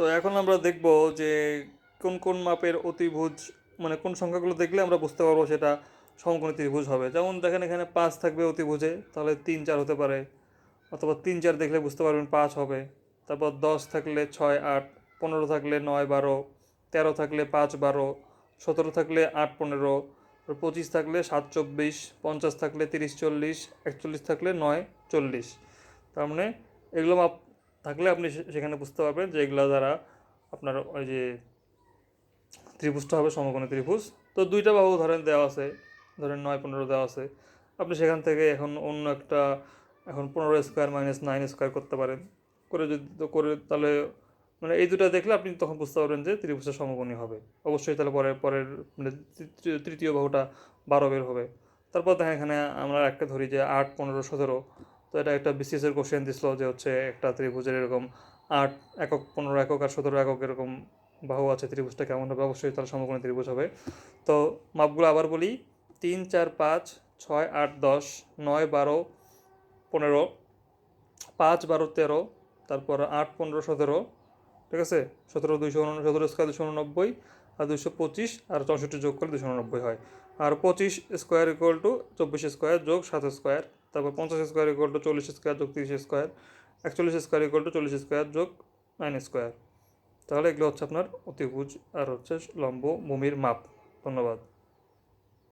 তো এখন আমরা দেখব যে কোন কোন মাপের অতিভুজ মানে কোন সংখ্যাগুলো দেখলে আমরা বুঝতে পারব সেটা সমকোণী ত্রিভুজ হবে। যেমন দেখেন এখানে পাঁচ থাকবে অতিভুজে, তাহলে তিন, চার হতে পারে। অথবা তিন, চার দেখলে বুঝতে পারবেন পাঁচ হবে। তারপর দশ থাকলে ছয়, আট, পনেরো থাকলে নয়, বারো, তেরো থাকলে পাঁচ, বারো, সতেরো থাকলে আট, পনেরো, পঁচিশ থাকলে সাত, চব্বিশ, পঞ্চাশ থাকলে তিরিশ, চল্লিশ, একচল্লিশ থাকলে নয়, চল্লিশ। তার মানে এগুলো মাপ থাকলে আপনি সেখানে বুঝতে পারবেন যে এগুলো দ্বারা আপনার ওই যে ত্রিভুজটা হবে সমকোণী ত্রিভুজ। তো দুইটা বাহু ধরেন দেওয়া আছে, ধরেন নয় পনেরো দেওয়া আছে। আপনি সেখান থেকে এখন অন্য একটা এখন পনেরো স্কোয়ার মাইনাস নাইন স্কোয়ার করতে পারেন। করে যদি তো করে তাহলে মানে এই দুটো দেখলে আপনি তখন বুঝতে পারবেন যে ত্রিভুজটা সমকোণী হবে। অবশ্যই তাহলে পরে পরের মানে তৃতীয় বাহুটা বারো বের হবে। তারপর দেখেন এখানে আমরা একটা ধরি যে আট, পনেরো, সতেরো। তো এটা একটা বিসিএসের কোশ্চেন দিছিল যে হচ্ছে একটা ত্রিভুজের এরকম আট একক, পনেরো একক আর সতেরো একক এরকম বাহু আছে, ত্রিভুজটা কেমন হবে? অবশ্যই তার সমকোণী ত্রিভুজ হবে। তো মাপগুলো আবার বলি, তিন, চার, পাঁচ, ছয়, আট, দশ, নয়, বারো, পনেরো, পাঁচ, বারো, তেরো, তারপর আট, পনেরো, সতেরো, ঠিক আছে? সতেরো, দুইশো সতেরো স্কোয়ার দুশো উননব্বই আর দুশো পঁচিশ আর চৌষট্টি যোগ করলে দুশো উননব্বই হয়। আর পঁচিশ স্কোয়ার ইকুয়াল টু চব্বিশ স্কোয়ার যোগ সাত স্কোয়ার তারপর পঞ্চাশ স্কোয়ার ইকুয়াল টু চল্লিশ স্কোয়ার যোগ তিরিশ স্কোয়ার একচল্লিশ স্কোয়ার ইকুয়াল টু চল্লিশ স্কোয়ার যোগ নাইন স্কোয়ার তাহলে এগুলো হচ্ছে আপনার অতিভুজ আর হচ্ছে লম্ব ভূমির মাপ। ধন্যবাদ।